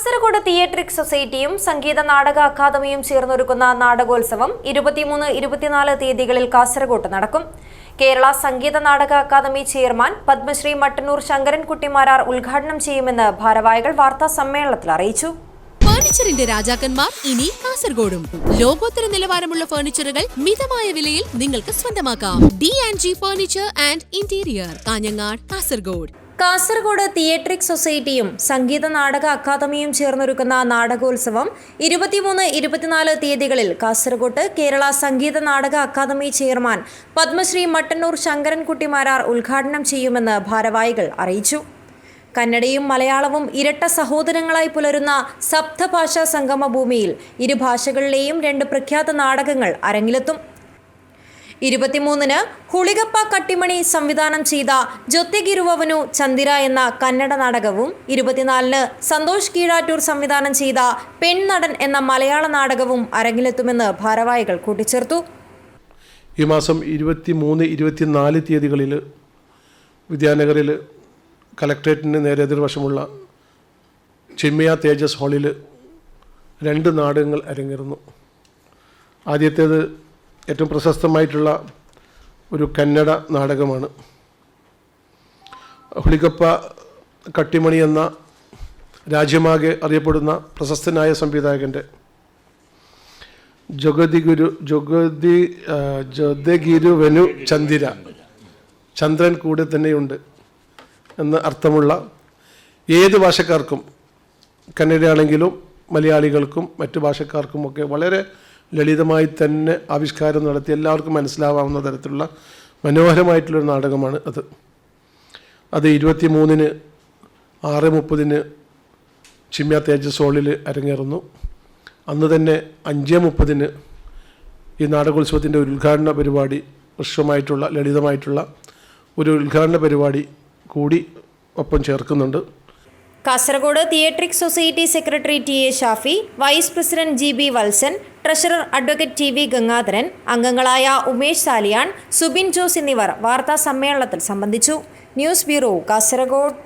Kasaragod theatric സൊസൈറ്റിയും സംഗീത നാടക അക്കാദമിയും ചേർന്നൊരുക്കുന്ന നാടകോത്സവം ഇരുപത്തിമൂന്ന് ഇരുപത്തിനാല് തീയതികളിൽ കാസർഗോട്ട് നടക്കും. കേരള സംഗീത നാടക അക്കാദമി ചെയർമാൻ പത്മശ്രീ മട്ടന്നൂർ ശങ്കരൻകുട്ടിമാരാർ ഉദ്ഘാടനം ചെയ്യുമെന്ന് ഭാരവാഹികൾ വാർത്താ സമ്മേളനത്തിൽ അറിയിച്ചു. ഫർണിച്ചറിന്റെ രാജാക്കന്മാർ ഇനി കാസർഗോഡും. ലോകോത്തര നിലവാരമുള്ള ഫർണിച്ചറുകൾ മിതമായ വിലയിൽ നിങ്ങൾക്ക് സ്വന്തമാക്കാം. D and G furniture and interior Kanhangad Kasaragod. Kasaragod theatric സൊസൈറ്റിയും Sangeetha Nataka അക്കാദമിയും ചേർന്നൊരുക്കുന്ന നാടകോത്സവം ഇരുപത്തിമൂന്ന് ഇരുപത്തിനാല് തീയതികളിൽ കാസർഗോട്ട് കേരള സംഗീത നാടക അക്കാദമി ചെയർമാൻ പത്മശ്രീ മട്ടന്നൂർ ശങ്കരൻകുട്ടിമാരാർ ഉദ്ഘാടനം ചെയ്യുമെന്ന് ഭാരവാഹികൾ അറിയിച്ചു. കന്നഡയും മലയാളവും ഇരട്ട സഹോദരങ്ങളായി പുലരുന്ന സപ്തഭാഷാ സംഗമ ഭൂമിയിൽ ഇരുഭാഷകളിലെയും രണ്ട് പ്രഖ്യാത നാടകങ്ങൾ അരങ്ങിലെത്തും. ഇരുപത്തിമൂന്നിന് ഹുളികപ്പ കട്ടിമണി സംവിധാനം ചെയ്ത ജൊത്തെഗിരുവവനു ചന്ദിര എന്ന കന്നഡ നാടകവും ഇരുപത്തിനാലിന് സന്തോഷ് കീഴാറ്റൂർ സംവിധാനം ചെയ്ത പെൺനടൻ എന്ന മലയാള നാടകവും അരങ്ങിലെത്തുമെന്ന് ഭാരവാഹികൾ കൂട്ടിച്ചേർത്തു. ഈ മാസം ഇരുപത്തി മൂന്ന് ഇരുപത്തിനാല് തീയതികളിൽ വിദ്യാനഗറിൽ കലക്ട്രേറ്റിന് നേരെ എതിർവശമുള്ള ചിമ്മിയ തേജസ് ഹാളിൽ രണ്ട് നാടകങ്ങൾ അരങ്ങേറുന്നു. ആദ്യത്തേത് ഏറ്റവും പ്രശസ്തമായിട്ടുള്ള ഒരു കന്നഡ നാടകമാണ്. ഹുളികപ്പ കട്ടിമണി എന്ന രാജ്യമാകെ അറിയപ്പെടുന്ന പ്രശസ്തനായ സംവിധായകന്റെ ജഗതിഗുരു ജഗതി ജഗതിഗിരുവനു ചന്ദിര. ചന്ദ്രൻ കൂടെ തന്നെയുണ്ട് എന്ന് അർത്ഥമുള്ള ഏത് ഭാഷക്കാർക്കും കന്നഡയാണെങ്കിലും മലയാളികൾക്കും മറ്റു ഭാഷക്കാർക്കുമൊക്കെ വളരെ ലളിതമായി തന്നെ ആവിഷ്കാരം നടത്തി എല്ലാവർക്കും മനസ്സിലാവാവുന്ന തരത്തിലുള്ള മനോഹരമായിട്ടുള്ളൊരു നാടകമാണ് അത്. അത് ഇരുപത്തി മൂന്നിന് ആറ് മുപ്പതിന് ചിമ്യ തേജസ് ഹോളിൽ അരങ്ങേറുന്നു. അന്ന് തന്നെ അഞ്ച് മുപ്പതിന് ഈ നാടകോത്സവത്തിന്റെ ഒരു ഉദ്ഘാടന പരിപാടി ഹ്രസ്വമായിട്ടുള്ള ലളിതമായിട്ടുള്ള ഒരു ഉദ്ഘാടന പരിപാടി കൂടി ഒപ്പം ചേർക്കുന്നുണ്ട്. Kasaragod theatric society secretary T A Shafi vice president G B Valsan treasurer advocate T V Gangadharan അംഗങ്ങളായ ഉമേഷ് സാലിയാൻ സുബിൻ ജോസ് എന്നിവർ വാർത്താ സമ്മേളനത്തിൽ സംബന്ധിച്ചു. News bureau Kasaragod.